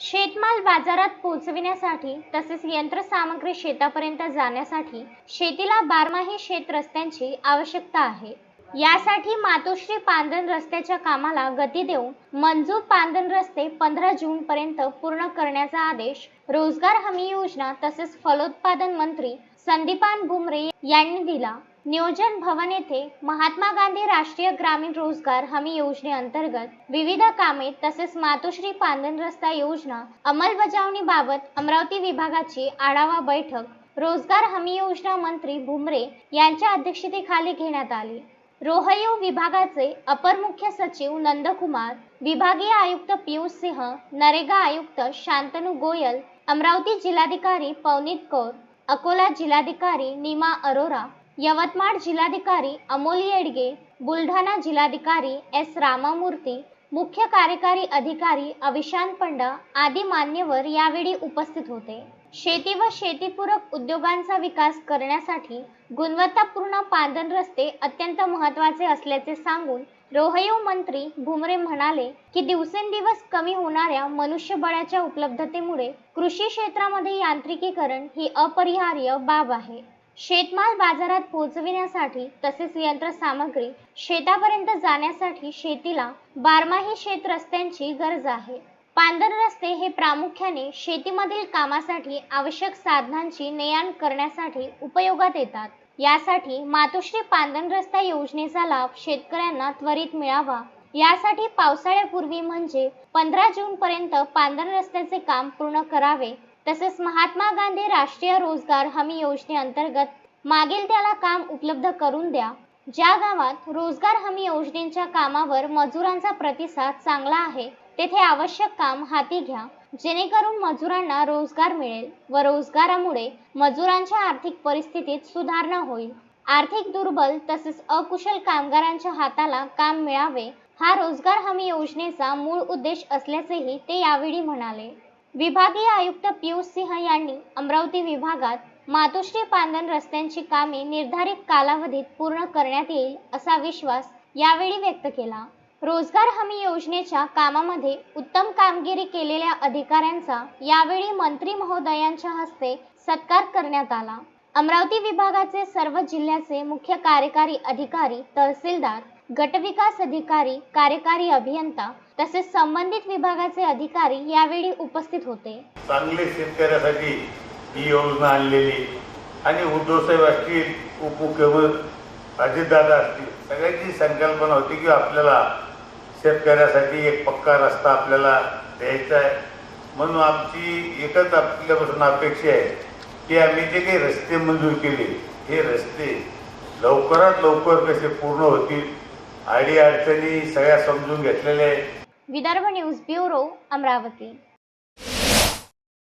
शेतमाल बाजारात पोहोचविण्यासाठी तसेच यंत्रसामग्री शेतापर्यंत जाण्यासाठी शेतीला बारमाही शेत रस्त्यांची आवश्यकता आहे. यासाठी मातोश्री पांदन रस्त्याच्या कामाला गती देऊन मंजूर पांदन रस्ते पंधरा जून पर्यंत पूर्ण करण्याचा आदेश रोजगार हमी योजना तसेच फलोत्पादन मंत्री संदीपान भुमरे यांनी दिला. नियोजन भवन येथे महात्मा गांधी राष्ट्रीय ग्रामीण रोजगार हमी योजनेअंतर्गत विविध कामे तसेच मातोश्री पांदन रस्ता योजना अंमलबजावणीबाबत अमरावती विभागाची आढावा बैठक रोजगार हमी योजना मंत्री भुमरे यांच्या अध्यक्षतेखाली घेण्यात आली. रोहयो विभागाचे अपर मुख्य सचिव नंदकुमार विभागीय आयुक्त पियुष सिंह नरेगा आयुक्त शांतनु गोयल अमरावती जिल्हाधिकारी पवनीत कौर अकोला जिल्हाधिकारी नीमा अरोरा यवतमाळ जिल्हाधिकारी अमोल येडगे बुलढाणा जिल्हाधिकारी एस रामामूर्ती मुख्य कार्यकारी अधिकारी अविशांत पंडा आदी मान्यवर यावेळी उपस्थित होते. शेती व शेतीपूरक उद्योगांचा विकास करण्यासाठी गुणवत्तापूर्ण पादन रस्ते अत्यंत महत्त्वाचे असल्याचे सांगून रोहयो मंत्री भुमरे म्हणाले की दिवसेंदिवस कमी होणाऱ्या मनुष्यबळाच्या उपलब्धतेमुळे कृषी क्षेत्रामध्ये यांत्रिकीकरण ही अपरिहार्य बाब आहे. शेतमाल बाजारात पोहोचविण्यासाठी तसेच यंत्रसामग्री शेतापर्यंत जाण्यासाठी शेतीला बारमाही शेत रस्त्यांची गरज आहे. पांदर रस्ते हे प्रामुख्याने शेतीमधील कामासाठी आवश्यक साधनांची ने करण्यासाठी उपयोगात येतात. यासाठी मातोश्री पांदन रस्ता योजनेचा लाभ शेतकऱ्यांना त्वरित मिळावा. यासाठी पावसाळ्यापूर्वी म्हणजे पंधरा जून पर्यंत पांदन रस्त्याचे काम पूर्ण करावे. तसेच महात्मा गांधी राष्ट्रीय रोजगार हमी योजनेअंतर्गत मागील त्याला काम उपलब्ध करून द्या. ज्या गावात रोजगार हमी योजनेच्या कामावर मजुरांचा प्रतिसाद चांगला आहे तेथे आवश्यक काम हाती घ्या. जेणेकरून मजुरांना रोजगार मिळेल व रोजगारामुळे मजुरांच्या आर्थिक परिस्थितीत सुधारणा होईल. आर्थिक दुर्बल तसेच अकुशल कामगारांच्या हाताला काम मिळावे हा रोजगार हमी योजनेचा मूळ उद्देश असल्याचेही ते यावेळी म्हणाले. विभागीय आयुक्त पियुष सिंह यांनी अमरावती विभागात मातोश्री पांदन रस्त्यांची कामे निर्धारित कालावधीत पूर्ण करण्यात येईल असा विश्वास यावेळी व्यक्त केला. रोजगार हमी योजनेच्या कामामध्ये उत्तम कामगिरी केलेल्या अधिकाऱ्यांचा यावेळी मंत्री महोदयांच्या हस्ते सत्कार करण्यात आला. अमरावती विभागाचे सर्व जिल्ह्याचे मुख्य कार्यकारी अधिकारी तहसीलदार गटविकास अधिकारी कार्यकारी अभियंता तसेच संबंधित विभागाचे अधिकारी यावेळी उपस्थित होते. चांगले शेतकऱ्यासाठी ही योजना आणलेली आणि उद्धवसाहेब असतील उपमुख्यमंत्री अजितदादा असतील सगळ्यांची संकल्पना होती की आपल्याला शेतकऱ्यासाठी एक पक्का रस्ता आपल्याला द्यायचा आहे. म्हणून आमची एकच आपल्यापासून अपेक्षा आहे की आम्ही जे काही रस्ते मंजूर केले हे रस्ते लवकरात लवकर कसे पूर्ण होतील अडी अडचणी सगळ्या समजून घेतलेल्या आहेत. Vidarbha news bureau Amravati.